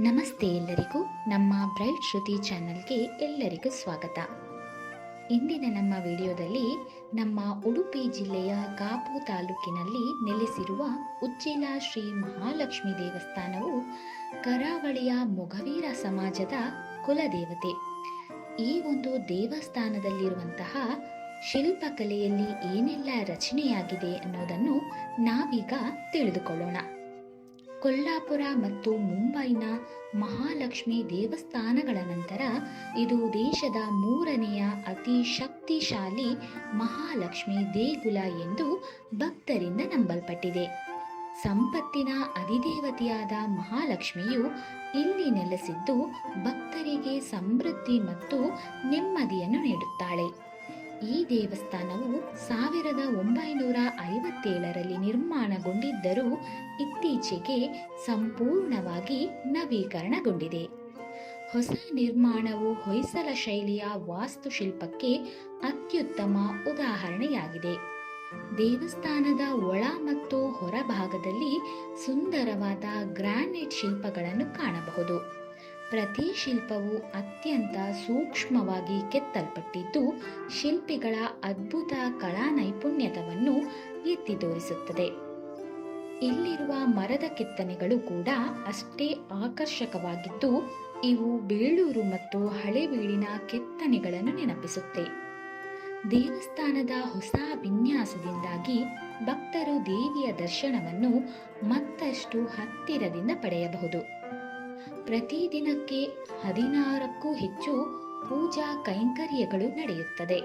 ನಮಸ್ತೆ ಎಲ್ಲರಿಗೂ ನಮ್ಮ ಬ್ರೈಟ್ ಶ್ರುತಿ ಚಾನಲ್ಗೆ ಎಲ್ಲರಿಗೂ ಸ್ವಾಗತ. ಇಂದಿನ ನಮ್ಮ ವಿಡಿಯೋದಲ್ಲಿ ನಮ್ಮ ಉಡುಪಿ ಜಿಲ್ಲೆಯ ಕಾಪು ತಾಲೂಕಿನಲ್ಲಿ ನೆಲೆಸಿರುವ ಉಚ್ಚಿಲ ಶ್ರೀ ಮಹಾಲಕ್ಷ್ಮಿ ದೇವಸ್ಥಾನವು ಕರಾವಳಿಯ ಮೊಗವೀರ ಸಮಾಜದ ಕುಲದೇವತೆ. ಈ ಒಂದು ದೇವಸ್ಥಾನದಲ್ಲಿರುವಂತಹ ಶಿಲ್ಪಕಲೆಯಲ್ಲಿ ಏನೆಲ್ಲ ರಚನೆಯಾಗಿದೆ ಅನ್ನೋದನ್ನು ನಾವೀಗ ತಿಳಿದುಕೊಳ್ಳೋಣ. ಕೊಲ್ಲಾಪುರ ಮತ್ತು ಮುಂಬೈನ ಮಹಾಲಕ್ಷ್ಮಿ ದೇವಸ್ಥಾನಗಳ ನಂತರ ಇದು ದೇಶದ ಮೂರನೆಯ ಅತಿ ಶಕ್ತಿಶಾಲಿ ಮಹಾಲಕ್ಷ್ಮಿ ದೇಗುಲ ಎಂದು ಭಕ್ತರಿಂದ ನಂಬಲ್ಪಟ್ಟಿದೆ. ಸಂಪತ್ತಿನ ಅಧಿದೇವತೆಯಾದ ಮಹಾಲಕ್ಷ್ಮಿಯು ಇಲ್ಲಿ ನೆಲೆಸಿದ್ದು ಭಕ್ತರಿಗೆ ಸಮೃದ್ಧಿ ಮತ್ತು ನೆಮ್ಮದಿಯನ್ನು ನೀಡುತ್ತಾಳೆ. ಈ ದೇವಸ್ಥಾನವು ಸಾವಿರದ ಒಂಬೈನೂರ ಐವತ್ತೇಳರಲ್ಲಿ ನಿರ್ಮಾಣಗೊಂಡಿದ್ದರೂ ಇತ್ತೀಚೆಗೆ ಸಂಪೂರ್ಣವಾಗಿ ನವೀಕರಣಗೊಂಡಿದೆ. ಹೊಸ ನಿರ್ಮಾಣವು ಹೊಯ್ಸಳ ಶೈಲಿಯ ವಾಸ್ತುಶಿಲ್ಪಕ್ಕೆ ಅತ್ಯುತ್ತಮ ಉದಾಹರಣೆಯಾಗಿದೆ. ದೇವಸ್ಥಾನದ ಒಳ ಮತ್ತು ಹೊರಭಾಗದಲ್ಲಿ ಸುಂದರವಾದ ಗ್ರಾನೈಟ್ ಶಿಲ್ಪಗಳನ್ನು ಕಾಣಬಹುದು. ಪ್ರತಿ ಶಿಲ್ಪವು ಅತ್ಯಂತ ಸೂಕ್ಷ್ಮವಾಗಿ ಕೆತ್ತಲ್ಪಟ್ಟಿದ್ದು, ಶಿಲ್ಪಿಗಳ ಅದ್ಭುತ ಕಲಾ ನೈಪುಣ್ಯತವನ್ನು ಎತ್ತಿ ತೋರಿಸುತ್ತದೆ. ಇಲ್ಲಿರುವ ಮರದ ಕೆತ್ತನೆಗಳು ಕೂಡ ಅಷ್ಟೇ ಆಕರ್ಷಕವಾಗಿದ್ದು, ಇವು ಬೇಳೂರು ಮತ್ತು ಹಳೆಬೀಡಿನ ಕೆತ್ತನೆಗಳನ್ನು ನೆನಪಿಸುತ್ತೆ. ದೇವಸ್ಥಾನದ ಹೊಸ ವಿನ್ಯಾಸದಿಂದಾಗಿ ಭಕ್ತರು ದೇವಿಯ ದರ್ಶನವನ್ನು ಮತ್ತಷ್ಟು ಹತ್ತಿರದಿಂದ ಪಡೆಯಬಹುದು. ಪ್ರತಿದಿನಕ್ಕೆ ಹದಿನಾರಕ್ಕೂ ಹೆಚ್ಚು ಪೂಜಾ ಕೈಂಕರ್ಯಗಳು ನಡೆಯುತ್ತದೆ.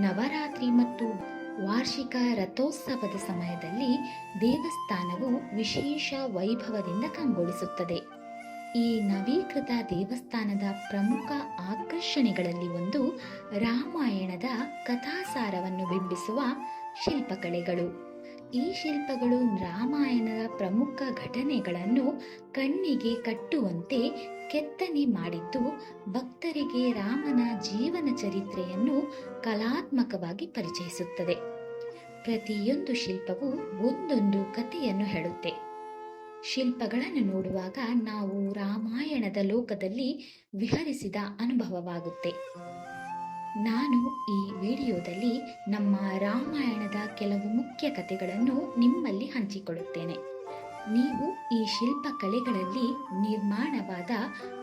ನವರಾತ್ರಿ ಮತ್ತು ವಾರ್ಷಿಕ ರಥೋತ್ಸವದ ಸಮಯದಲ್ಲಿ ದೇವಸ್ಥಾನವು ವಿಶೇಷ ವೈಭವದಿಂದ ಕಂಗೊಳಿಸುತ್ತದೆ. ಈ ನವೀಕೃತ ದೇವಸ್ಥಾನದ ಪ್ರಮುಖ ಆಕರ್ಷಣೆಗಳಲ್ಲಿ ಒಂದು ರಾಮಾಯಣದ ಕಥಾಸಾರವನ್ನು ಬಿಂಬಿಸುವ ಶಿಲ್ಪಕಲೆಗಳು. ಈ ಶಿಲ್ಪಗಳು ರಾಮಾಯಣದ ಪ್ರಮುಖ ಘಟನೆಗಳನ್ನು ಕಣ್ಣಿಗೆ ಕಟ್ಟುವಂತೆ ಕೆತ್ತನೆ ಮಾಡಿದ್ದು ಭಕ್ತರಿಗೆ ರಾಮನ ಜೀವನ ಚರಿತ್ರೆಯನ್ನು ಕಲಾತ್ಮಕವಾಗಿ ಪರಿಚಯಿಸುತ್ತದೆ. ಪ್ರತಿಯೊಂದು ಶಿಲ್ಪವು ಒಂದೊಂದು ಕಥೆಯನ್ನು ಹೇಳುತ್ತೆ. ಶಿಲ್ಪಗಳನ್ನು ನೋಡುವಾಗ ನಾವು ರಾಮಾಯಣದ ಲೋಕದಲ್ಲಿ ವಿಹರಿಸಿದ ಅನುಭವವಾಗುತ್ತೆ. ನಾನು ಈ ವಿಡಿಯೋದಲ್ಲಿ ನಮ್ಮ ರಾಮಾಯಣದ ಕೆಲವು ಮುಖ್ಯ ಕಥೆಗಳನ್ನು ನಿಮ್ಮಲ್ಲಿ ಹಂಚಿಕೊಳ್ಳುತ್ತೇನೆ. ನೀವು ಈ ಶಿಲ್ಪಕಲೆಗಳಲ್ಲಿ ನಿರ್ಮಾಣವಾದ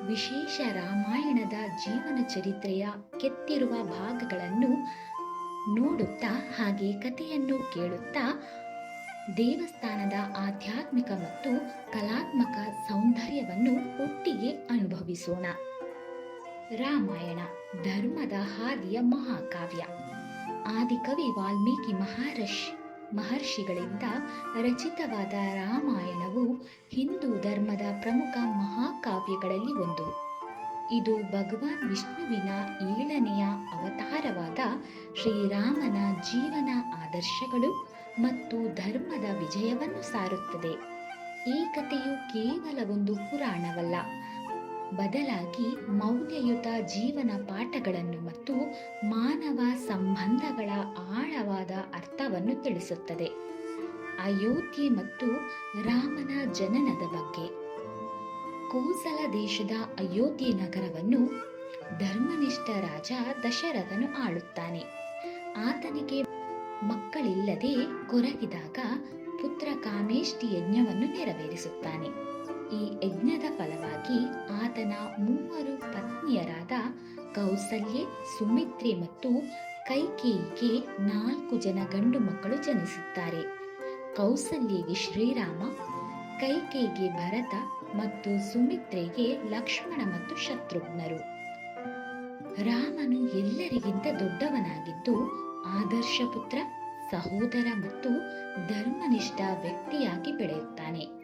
ವಿಶೇಷ ರಾಮಾಯಣದ ಜೀವನ ಚರಿತ್ರೆಯ ಕೆತ್ತಿರುವ ಭಾಗಗಳನ್ನು ನೋಡುತ್ತಾ ಹಾಗೆ ಕಥೆಯನ್ನು ಕೇಳುತ್ತಾ ದೇವಸ್ಥಾನದ ಆಧ್ಯಾತ್ಮಿಕ ಮತ್ತು ಕಲಾತ್ಮಕ ಸೌಂದರ್ಯವನ್ನು ಒಟ್ಟಿಗೆ ಅನುಭವಿಸೋಣ. ರಾಮಾಯಣ, ಧರ್ಮದ ಹಾದಿಯ ಮಹಾಕಾವ್ಯ. ಆದಿಕವಿ ವಾಲ್ಮೀಕಿ ಮಹರ್ಷಿ ಮಹರ್ಷಿಗಳಿಂದ ರಚಿತವಾದ ರಾಮಾಯಣವು ಹಿಂದೂ ಧರ್ಮದ ಪ್ರಮುಖ ಮಹಾಕಾವ್ಯಗಳಲ್ಲಿ ಒಂದು. ಇದು ಭಗವಾನ್ ವಿಷ್ಣುವಿನ ಏಳನೆಯ ಅವತಾರವಾದ ಶ್ರೀರಾಮನ ಜೀವನ ಆದರ್ಶಗಳು ಮತ್ತು ಧರ್ಮದ ವಿಜಯವನ್ನು ಸಾರುತ್ತದೆ. ಈ ಕಥೆಯು ಕೇವಲ ಒಂದು ಪುರಾಣವಲ್ಲ ಬದಲಾಗಿ ಮೌಲ್ಯಯುತ ಜೀವನ ಪಾಠಗಳನ್ನು ಮತ್ತು ಮಾನವ ಸಂಬಂಧಗಳ ಆಳವಾದ ಅರ್ಥವನ್ನು ತಿಳಿಸುತ್ತದೆ. ಅಯೋಧ್ಯೆ ಮತ್ತು ರಾಮನ ಜನನದ ಬಗ್ಗೆ. ಕೋಸಲ ದೇಶದ ಅಯೋಧ್ಯೆ ನಗರವನ್ನು ಧರ್ಮನಿಷ್ಠ ರಾಜ ದಶರಥನು ಆಳುತ್ತಾನೆ. ಆತನಿಗೆ ಮಕ್ಕಳಿಲ್ಲದೆ ಕೊರಗಿದಾಗ ಪುತ್ರ ಕಾಮೇಷ್ಟಿ ಯಜ್ಞವನ್ನು ನೆರವೇರಿಸುತ್ತಾನೆ. ಈ ಯಜ್ಞದ ಫಲವಾಗಿ ಆತನ ಮೂವರು ಪತ್ನಿಯರಾದ ಕೌಸಲ್ಯೆ, ಸುಮಿತ್ರೆ ಮತ್ತು ಕೈಕೇಯಿಗೆ ನಾಲ್ಕು ಜನ ಗಂಡು ಮಕ್ಕಳು ಜನಿಸುತ್ತಾರೆ. ಕೌಸಲ್ಯೆಗೆ ಶ್ರೀರಾಮ, ಕೈಕೇಯಿಗೆ ಭರತ ಮತ್ತು ಸುಮಿತ್ರೆಗೆ ಲಕ್ಷ್ಮಣ ಮತ್ತು ಶತ್ರುಘ್ನರು. ರಾಮನು ಎಲ್ಲರಿಗಿಂತ ದೊಡ್ಡವನಾಗಿದ್ದು ಆದರ್ಶ ಪುತ್ರ, ಸಹೋದರ ಮತ್ತು ಧರ್ಮನಿಷ್ಠ ವ್ಯಕ್ತಿಯಾಗಿ ಬೆಳೆಯುತ್ತಾನೆ.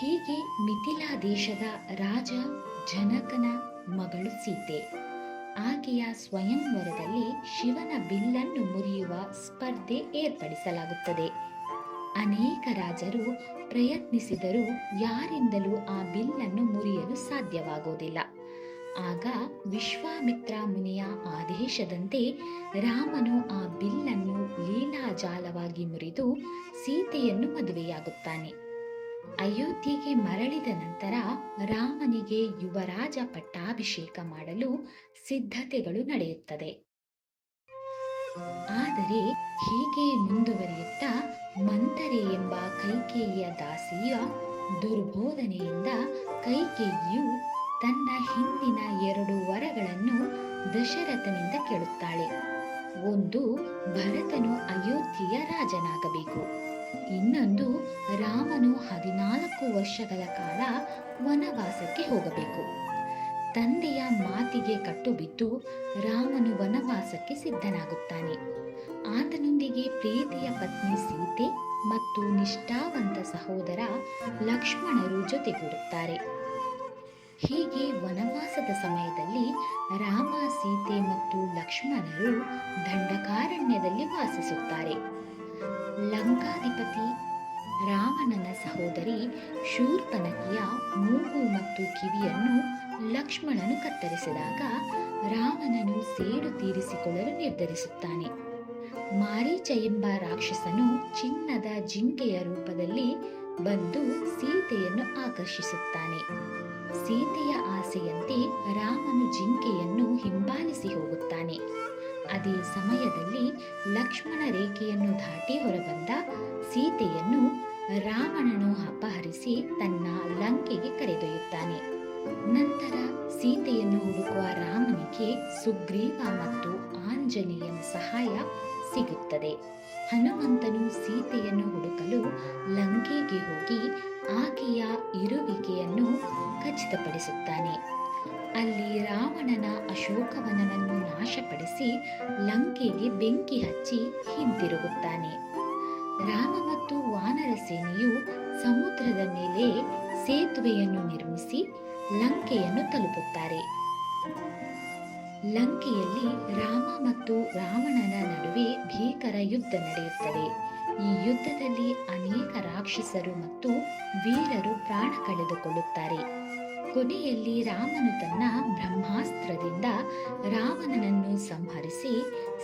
ಹೀಗೆ ಮಿಥಿಲಾ ದೇಶದ ರಾಜ ಜನಕನ ಮಗಳು ಸೀತೆ. ಆಕೆಯ ಸ್ವಯಂವರದಲ್ಲಿ ಶಿವನ ಬಿಲ್ಲನ್ನು ಮುರಿಯುವ ಸ್ಪರ್ಧೆ ಏರ್ಪಡಿಸಲಾಗುತ್ತದೆ. ಅನೇಕ ರಾಜರು ಪ್ರಯತ್ನಿಸಿದರೂ ಯಾರಿಂದಲೂ ಆ ಬಿಲ್ಲನ್ನು ಮುರಿಯಲು ಸಾಧ್ಯವಾಗುವುದಿಲ್ಲ ಆಗ ವಿಶ್ವಾಮಿತ್ರ ಮುನಿಯ ಆದೇಶದಂತೆ ರಾಮನು ಆ ಬಿಲ್ಲನ್ನು ಲೀಲಾಜಾಲವಾಗಿ ಮುರಿದು ಸೀತೆಯನ್ನು ಮದುವೆಯಾಗುತ್ತಾನೆ. ಅಯೋಧ್ಯೆಗೆ ಮರಳಿದ ನಂತರ ರಾಮನಿಗೆ ಯುವರಾಜ ಪಟ್ಟಾಭಿಷೇಕ ಮಾಡಲು ಸಿದ್ಧತೆಗಳು ನಡೆಯುತ್ತದೆ. ಆದರೆ ಹೀಗೆ ಮುಂದುವರಿಯುತ್ತಾ ಮಂತರೆ ಎಂಬ ಕೈಕೇಯಿಯ ದಾಸಿಯ ದುರ್ಬೋಧನೆಯಿಂದ ಕೈಕೇಯಿಯು ತನ್ನ ಹಿಂದಿನ ಎರಡು ವರಗಳನ್ನು ದಶರಥನಿಂದ ಕೇಳುತ್ತಾಳೆ. ಒಂದು ಭರತನು ಅಯೋಧ್ಯೆಯ ರಾಜನಾಗಬೇಕು. ಇನ್ನೊಂದು ರಾಮನು ಹದಿನಾಲ್ಕು ವರ್ಷಗಳ ಕಾಲ ವನವಾಸಕ್ಕೆ ಹೋಗಬೇಕು. ತಂದೆಯ ಮಾತಿಗೆ ಕಟ್ಟುಬಿದ್ದು ರಾಮನು ವನವಾಸಕ್ಕೆ ಸಿದ್ಧನಾಗುತ್ತಾನೆ. ಆತನೊಂದಿಗೆ ಪ್ರೀತಿಯ ಪತ್ನಿ ಸೀತೆ ಮತ್ತು ನಿಷ್ಠಾವಂತ ಸಹೋದರ ಲಕ್ಷ್ಮಣರು ಜೊತೆಗೂಡುತ್ತಾರೆ. ಹೀಗೆ ವನವಾಸದ ಸಮಯದಲ್ಲಿ ರಾಮ, ಸೀತೆ ಮತ್ತು ಲಕ್ಷ್ಮಣರು ದಂಡಕಾರಣ್ಯದಲ್ಲಿ ವಾಸಿಸುತ್ತಾರೆ. ಸಹೋದರಿ ಶೂರ್ಪನಕಿಯ ಮೂಗು ಮತ್ತು ಕಿವಿಯನ್ನು ಲಕ್ಷ್ಮಣನು ಕತ್ತರಿಸಿದಾಗ ರಾವಣನು ಸೇಡು ತೀರಿಸಿಕೊಳ್ಳಲು ನಿರ್ಧರಿಸುತ್ತಾನೆ. ಮಾರೀಚ ಎಂಬ ರಾಕ್ಷಸನು ಚಿನ್ನದ ಜಿಂಕೆಯ ರೂಪದಲ್ಲಿ ಬಂದು ಸೀತೆಯನ್ನು ಆಕರ್ಷಿಸುತ್ತಾನೆ. ಸೀತೆಯ ಆಸೆಯಂತೆ ರಾಮನು ಜಿಂಕೆಯನ್ನು ಹಿಂಬಾಲಿಸಿ ಹೋಗುತ್ತಾನೆ. ಅದೇ ಸಮಯದಲ್ಲಿ ಲಕ್ಷ್ಮಣ ರೇಖೆಯನ್ನು ದಾಟಿ ಹೊರಬಂದ ಸೀತೆಯನ್ನು ರಾವಣನು ಅಪಹರಿಸಿ ತನ್ನ ಲಂಕೆಗೆ ಕರೆದೊಯ್ಯುತ್ತಾನೆ. ನಂತರ ಸೀತೆಯನ್ನು ಹುಡುಕುವ ರಾಮನಿಗೆ ಸುಗ್ರೀವ ಮತ್ತು ಆಂಜನೇಯನ ಸಹಾಯ ಸಿಗುತ್ತದೆ. ಹನುಮಂತನು ಸೀತೆಯನ್ನು ಹುಡುಕಲು ಲಂಕೆಗೆ ಹೋಗಿ ಆಕೆಯ ಇರುವಿಕೆಯನ್ನು ಖಚಿತಪಡಿಸುತ್ತಾನೆ. ಅಲ್ಲಿ ರಾವಣನ ಅಶೋಕವನವನ್ನು ನಾಶಪಡಿಸಿ ಲಂಕೆಗೆ ಬೆಂಕಿ ಹಚ್ಚಿ ಹಿಂತಿರುಗುತ್ತಾನೆ ಸಮುದ್ರದ ಮೇಲೆ ಸೇತುವೆಯನ್ನು ನಿರ್ಮಿಸಿ ಲಂಕೆಯನ್ನು ತಲುಪುತ್ತಾರೆ. ಲಂಕೆಯಲ್ಲಿ ರಾಮ ಮತ್ತು ರಾವಣನ ನಡುವೆ ಭೀಕರ ಯುದ್ಧ ನಡೆಯುತ್ತದೆ. ಈ ಯುದ್ಧದಲ್ಲಿ ಅನೇಕ ರಾಕ್ಷಸರು ಮತ್ತು ವೀರರು ಪ್ರಾಣ ಕಳೆದುಕೊಳ್ಳುತ್ತಾರೆ. ಕೊನೆಯಲ್ಲಿ ರಾಮನು ತನ್ನ ಬ್ರಹ್ಮಾಸ್ತ್ರದಿಂದ ರಾವಣನನ್ನು ಸಂಹರಿಸಿ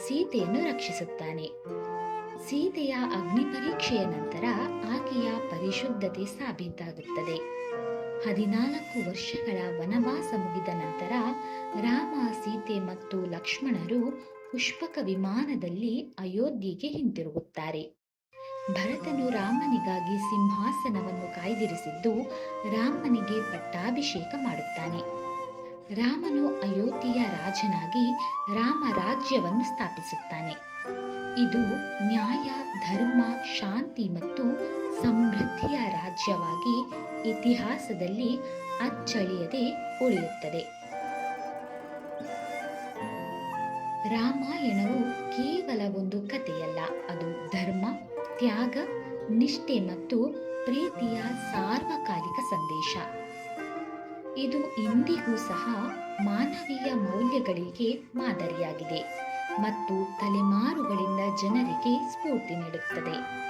ಸೀತೆಯನ್ನು ರಕ್ಷಿಸುತ್ತಾನೆ. ಸೀತೆಯ ಅಗ್ನಿ ಪರೀಕ್ಷೆಯ ನಂತರ ಆಕೆಯ ಪರಿಶುದ್ಧತೆ ಸಾಬೀತಾಗುತ್ತದೆ. ಹದಿನಾಲ್ಕು ವರ್ಷಗಳ ವನವಾಸ ಮುಗಿದ ನಂತರ ರಾಮ, ಸೀತೆ ಮತ್ತು ಲಕ್ಷ್ಮಣರು ಪುಷ್ಪಕ ವಿಮಾನದಲ್ಲಿ ಅಯೋಧ್ಯೆಗೆ ಹಿಂತಿರುಗುತ್ತಾರೆ. ಭರತನು ರಾಮನಿಗಾಗಿ ಸಿಂಹಾಸನವನ್ನು ಕಾಯ್ದಿರಿಸಿದ್ದು ರಾಮನಿಗೆ ಪಟ್ಟಾಭಿಷೇಕ ಮಾಡುತ್ತಾನೆ. ರಾಮನು ಅಯೋಧ್ಯೆಯ ರಾಜನಾಗಿ ರಾಮ ರಾಜ್ಯವನ್ನು ಸ್ಥಾಪಿಸುತ್ತಾನೆ. ಇದು ನ್ಯಾಯ, ಧರ್ಮ, ಶಾಂತಿ ಮತ್ತು ಸಮೃದ್ಧಿಯ ರಾಜ್ಯವಾಗಿ ಇತಿಹಾಸದಲ್ಲಿ ಅಚ್ಚಳಿಯದೆ ಉಳಿಯುತ್ತದೆ. ರಾಮಾಯಣವು ಕೇವಲ ಒಂದು ಕಥೆಯಲ್ಲ, ಅದು ಧರ್ಮ, ತ್ಯಾಗ, ನಿಷ್ಠೆ ಮತ್ತು ಪ್ರೀತಿಯ ಸಾರ್ವಕಾಲಿಕ ಸಂದೇಶ. ಇದು ಇಂದಿಗೂ ಸಹ ಮಾನವೀಯ ಮೌಲ್ಯಗಳಿಗೆ ಮಾದರಿಯಾಗಿದೆ. ಮತ್ತು ತಲೆಮಾರುಗಳಿಂದ ಜನರಿಗೆ ಸ್ಫೂರ್ತಿ ನೀಡುತ್ತದೆ.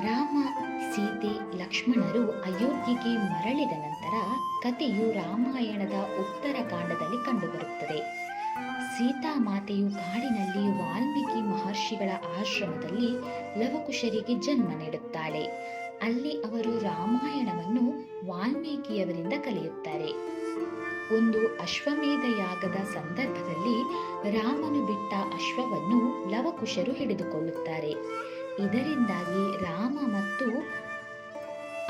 ರಾಮ, ಸೀತೆ, ಲಕ್ಷ್ಮಣರು ಅಯೋಧ್ಯೆಗೆ ಮರಳಿದ ನಂತರ ಕಥೆಯು ರಾಮಾಯಣದ ಉತ್ತರ ಕಾಂಡದಲ್ಲಿ ಕಂಡುಬರುತ್ತದೆ. ಸೀತಾಮಾತೆಯು ಕಾಡಿನಲ್ಲಿ ವಾಲ್ಮೀಕಿ ಮಹರ್ಷಿಗಳ ಆಶ್ರಮದಲ್ಲಿ ಲವಕುಶರಿಗೆ ಜನ್ಮ ನೀಡುತ್ತಾಳೆ. ಅಲ್ಲಿ ಅವರು ರಾಮಾಯಣವನ್ನು ವಾಲ್ಮೀಕಿಯವರಿಂದ ಕಲಿಯುತ್ತಾರೆ. ಒಂದು ಅಶ್ವಮೇಧ ಯಾಗದ ಸಂದರ್ಭದಲ್ಲಿ ರಾಮನು ಬಿಟ್ಟ ಅಶ್ವವನ್ನು ಲವಕುಶರು ಹಿಡಿದುಕೊಳ್ಳುತ್ತಾರೆ. ಇದರಿಂದಾಗಿ ರಾಮ ಮತ್ತು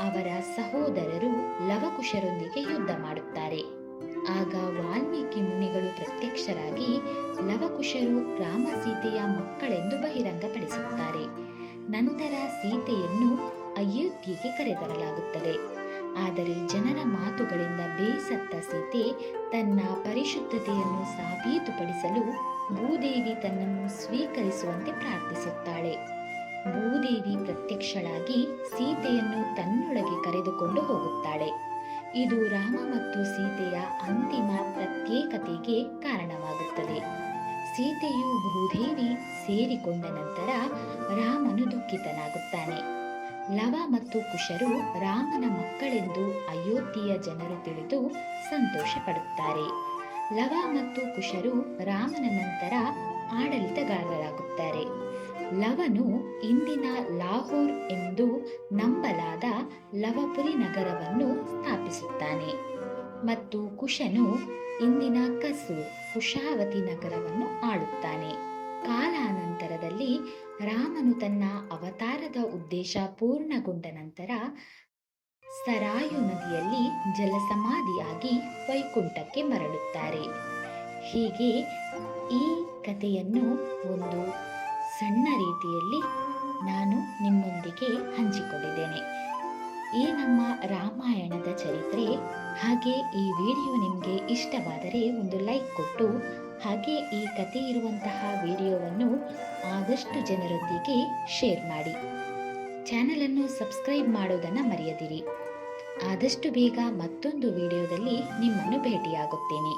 ಅವರ ಸಹೋದರರು ಲವಕುಶರೊಂದಿಗೆ ಯುದ್ಧ ಮಾಡುತ್ತಾರೆ. ಆಗ ವಾಲ್ಮೀಕಿ ಮುನಿಗಳು ಪ್ರತ್ಯಕ್ಷರಾಗಿ ಲವಕುಶರು ರಾಮ ಸೀತೆಯ ಮಕ್ಕಳೆಂದು ಬಹಿರಂಗಪಡಿಸುತ್ತಾರೆ. ನಂತರ ಸೀತೆಯನ್ನು ಅಯೋಧ್ಯೆಗೆ ಕರೆತರಲಾಗುತ್ತದೆ. ಆದರೆ ಜನರ ಮಾತುಗಳಿಂದ ಬೇಸತ್ತ ಸೀತೆ ತನ್ನ ಪರಿಶುದ್ಧತೆಯನ್ನು ಸಾಬೀತುಪಡಿಸಲು ಭೂದೇವಿ ತನ್ನನ್ನು ಸ್ವೀಕರಿಸುವಂತೆ ಪ್ರಾರ್ಥಿಸುತ್ತಾಳೆ. ಭೂದೇವಿ ಪ್ರತ್ಯಕ್ಷಳಾಗಿ ಸೀತೆಯನ್ನು ತನ್ನೊಳಗೆ ಕರೆದುಕೊಂಡು ಹೋಗುತ್ತಾಳೆ. ಇದು ರಾಮ ಮತ್ತು ಸೀತೆಯ ಅಂತಿಮ ಪ್ರತ್ಯೇಕತೆಗೆ ಕಾರಣವಾಗುತ್ತದೆ. ಸೀತೆಯು ಭೂದೇವಿ ಸೇರಿಕೊಂಡ ನಂತರ ರಾಮನು ದುಃಖಿತನಾಗುತ್ತಾನೆ. ಲವ ಮತ್ತು ಕುಶರು ರಾಮನ ಮಕ್ಕಳೆಂದು ಅಯೋಧ್ಯೆಯ ಜನರು ತಿಳಿದು ಸಂತೋಷ ಪಡುತ್ತಾರೆ ಲವ ಮತ್ತು ಕುಶರು ರಾಮನ ನಂತರ ಆಡಳಿತಗಾರರಾಗುತ್ತಾರೆ. ಲವನು ಇಂದಿನ ಲಾಹೋರ್ ಎಂದು ನಂಬಲಾದ ಲವಪುರಿ ನಗರವನ್ನು ಸ್ಥಾಪಿಸುತ್ತಾನೆ. ಮತ್ತು ಕುಶನು ಇಂದಿನ ಕಸು, ಕುಶಾವತಿ ನಗರವನ್ನು ಆಳುತ್ತಾನೆ. ಕಾಲಾನಂತರದಲ್ಲಿ ರಾಮನು ತನ್ನ ಅವತಾರದ ಉದ್ದೇಶ ಪೂರ್ಣಗೊಂಡ ನಂತರ ಸರಾಯು ನದಿಯಲ್ಲಿ ಜಲಸಮಾಧಿಯಾಗಿ ವೈಕುಂಠಕ್ಕೆ ಮರಳುತ್ತಾರೆ. ಹೀಗೆ ಈ ಕಥೆಯನ್ನು ಒಂದು ಸಣ್ಣ ರೀತಿಯಲ್ಲಿ ನಾನು ನಿಮ್ಮೊಂದಿಗೆ ಹಂಚಿಕೊಂಡಿದ್ದೇನೆ. ಈ ನಮ್ಮ ರಾಮಾಯಣದ ಚರಿತ್ರೆ ಹಾಗೆ ಈ ವಿಡಿಯೋ ನಿಮಗೆ ಇಷ್ಟವಾದರೆ ಒಂದು ಲೈಕ್ ಕೊಟ್ಟು ಹಾಗೆ ಈ ಕತೆ ಇರುವಂತಹ ವಿಡಿಯೋವನ್ನು ಆದಷ್ಟು ಜನರೊಂದಿಗೆ ಶೇರ್ ಮಾಡಿ. ಚಾನಲನ್ನು ಸಬ್ಸ್ಕ್ರೈಬ್ ಮಾಡೋದನ್ನು ಮರೆಯದಿರಿ. ಆದಷ್ಟು ಬೇಗ ಮತ್ತೊಂದು ವಿಡಿಯೋದಲ್ಲಿ ನಿಮ್ಮನ್ನು ಭೇಟಿಯಾಗುತ್ತೇನೆ.